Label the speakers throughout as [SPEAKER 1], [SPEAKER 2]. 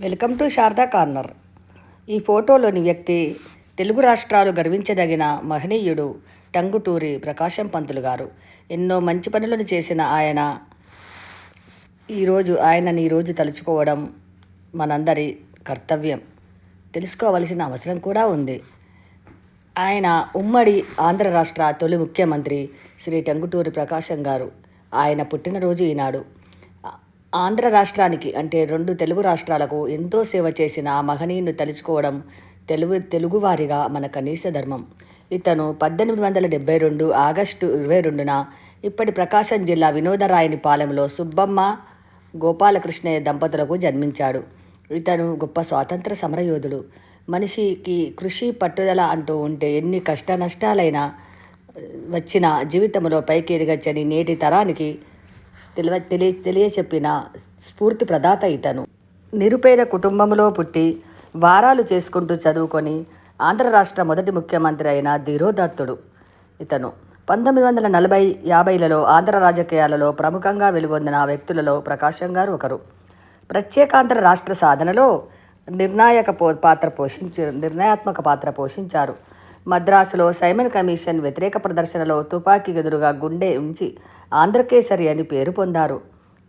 [SPEAKER 1] Welcome to Sharada corner. ఈ ఫోటోలోని వ్యక్తి తెలుగు రాష్ట్రాలు గర్వించదగిన మహనీయుడు టంగుటూరి ప్రకాశం పంతులు గారు. ఎన్నో మంచి పనులను చేసిన ఆయన. ఈరోజు ఆయనని ఈరోజు తలుచుకోవడం మనందరి కర్తవ్యం. తెలుసుకోవలసిన అవసరం కూడా ఉంది. ఆయన ఉమ్మడి ఆంధ్ర రాష్ట్ర తొలి ముఖ్యమంత్రి శ్రీ టంగుటూరి ప్రకాశం గారు. ఆయన పుట్టినరోజు ఈనాడు. ఆంధ్ర రాష్ట్రానికి అంటే రెండు తెలుగు రాష్ట్రాలకు ఎంతో సేవ చేసిన ఆ మహనీయుని తలుచుకోవడం తెలుగు తెలుగువారిగా మన కనీస ధర్మం. ఇతను పద్దెనిమిది వందల డెబ్బై రెండు ఆగస్టు ఇరవై రెండున ఇప్పటి ప్రకాశం జిల్లా వినోదరాయని పాలెంలో సుబ్బమ్మ గోపాలకృష్ణయ్య దంపతులకు జన్మించాడు. ఇతను గొప్ప స్వాతంత్ర సమరయోధుడు. మనిషికి కృషి పట్టుదల అంటూ ఉంటే ఎన్ని కష్ట నష్టాలైనా వచ్చిన జీవితంలో పైకి ఎదగచ్చని నేటి తరానికి తెలివ తెలియ తెలియచెప్పిన స్ఫూర్తి ప్రదాత ఇతను. నిరుపేద కుటుంబంలో పుట్టి వారాలు చేసుకుంటూ చదువుకొని ఆంధ్ర రాష్ట్ర మొదటి ముఖ్యమంత్రి అయిన ధీరోదత్తుడు ఇతను. పంతొమ్మిది వందల నలభై యాభైలలో ఆంధ్ర రాజకీయాలలో ప్రముఖంగా వెలుగొందిన వ్యక్తులలో ప్రకాశం గారు ఒకరు. ప్రత్యేకాంధ్ర రాష్ట్ర సాధనలో నిర్ణాయక పో పాత్ర పోషించారు నిర్ణయాత్మక పాత్ర పోషించారు. మద్రాసులో సైమన్ కమిషన్ వ్యతిరేక ప్రదర్శనలో తుపాకీ ఎదురుగా గుండె ఉంచి ఆంధ్రకేసరి అని పేరు పొందారు.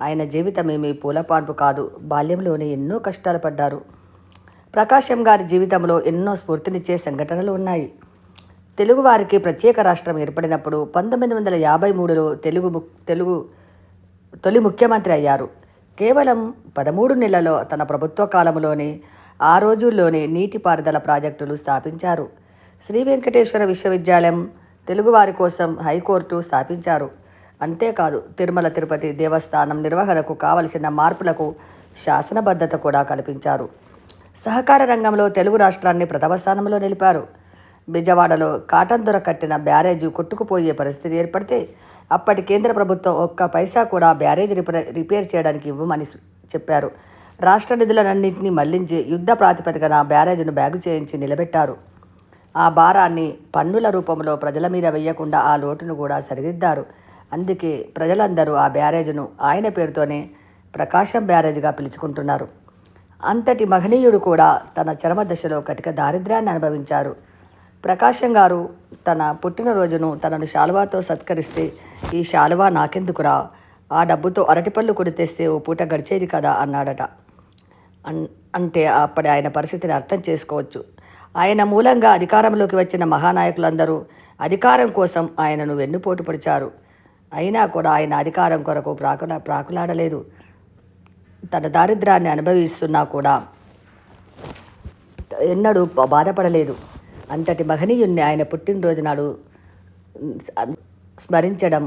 [SPEAKER 1] ఆయన జీవితమేమీ పూలపాన్పు కాదు బాల్యంలోనే ఎన్నో కష్టాలు పడ్డారు. ప్రకాశం గారి జీవితంలో ఎన్నో స్ఫూర్తినిచ్చే సంఘటనలు ఉన్నాయి. తెలుగువారికి ప్రత్యేక రాష్ట్రం ఏర్పడినప్పుడు పంతొమ్మిది వందల యాభై మూడులో తెలుగు ము- తెలుగు తొలి ముఖ్యమంత్రి అయ్యారు. కేవలం పదమూడు నెలల్లో తన ప్రభుత్వ కాలంలోనే ఆ రోజుల్లోనే నీటిపారుదల ప్రాజెక్టులు స్థాపించారు. శ్రీ వెంకటేశ్వర విశ్వవిద్యాలయం తెలుగువారి కోసం హైకోర్టు స్థాపించారు. అంతేకాదు తిరుమల తిరుపతి దేవస్థానం నిర్వహణకు కావలసిన మార్పులకు శాసనబద్ధత కూడా కల్పించారు. సహకార రంగంలో తెలుగు రాష్ట్రాన్ని ప్రథమ స్థానంలో నిలిపారు. బిజవాడలో కాటన్ దొర కట్టిన బ్యారేజీ కొట్టుకుపోయే పరిస్థితి ఏర్పడితే అప్పటి కేంద్ర ప్రభుత్వం ఒక్క పైసా కూడా బ్యారేజ్ రిపేర్ రిపేర్ చేయడానికి ఇవ్వమని చెప్పారు. రాష్ట్ర నిధులన్నింటినీ మళ్ళించి యుద్ధ ప్రాతిపదికన బ్యారేజ్ను బ్యాగు చేయించి నిలబెట్టారు. ఆ భారాన్ని పన్నుల రూపంలో ప్రజల మీద వేయకుండా ఆ లోటును కూడా సరిదిద్దారు. అందుకే ప్రజలందరూ ఆ బ్యారేజ్ను ఆయన పేరుతోనే ప్రకాశం బ్యారేజ్గా పిలుచుకుంటున్నారు. అంతటి మహనీయుడు కూడా తన చరమ దశలో కటిక దారిద్ర్యాన్ని అనుభవించారు. ప్రకాశం గారు తన పుట్టినరోజును తనను శాలువాతో సత్కరిస్తే ఈ శాలువా నాకెందుకురా? ఆ డబ్బుతో అరటిపళ్ళు కొడితేస్తే ఓ పూట గడిచేది కదా అన్నాడట. అన్ అంటే అప్పటి ఆయన పరిస్థితిని అర్థం చేసుకోవచ్చు. ఆయన మూలంగా అధికారంలోకి వచ్చిన మహానాయకులందరూ అధికారం కోసం ఆయనను వెన్నుపోటు పొడిచారు. అయినా కూడా ఆయన అధికారం కొరకు ప్రాకులా ప్రాకులాడలేదు. తన దారిద్రాన్ని అనుభవిస్తున్నా కూడా ఎన్నడూ బాధపడలేదు. అంతటి మహనీయుణ్ణి ఆయన పుట్టినరోజు నాడు స్మరించడం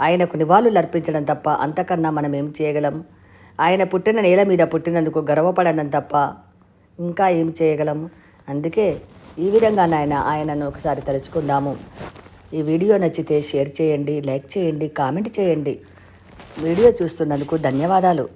[SPEAKER 1] ఆయనకు నివాళులు అర్పించడం తప్ప అంతకన్నా మనం ఏం చేయగలం? ఆయన పుట్టిన నేల మీద పుట్టినందుకు గర్వపడడం తప్ప ఇంకా ఏం చేయగలం? అందుకే ఈ విధంగా నాయన ఆయనను ఒకసారి తలుచుకుందాము. ఈ వీడియో నచ్చితే షేర్ చేయండి లైక్ చేయండి కామెంట్ చేయండి. వీడియో చూస్తున్నందుకు ధన్యవాదాలు.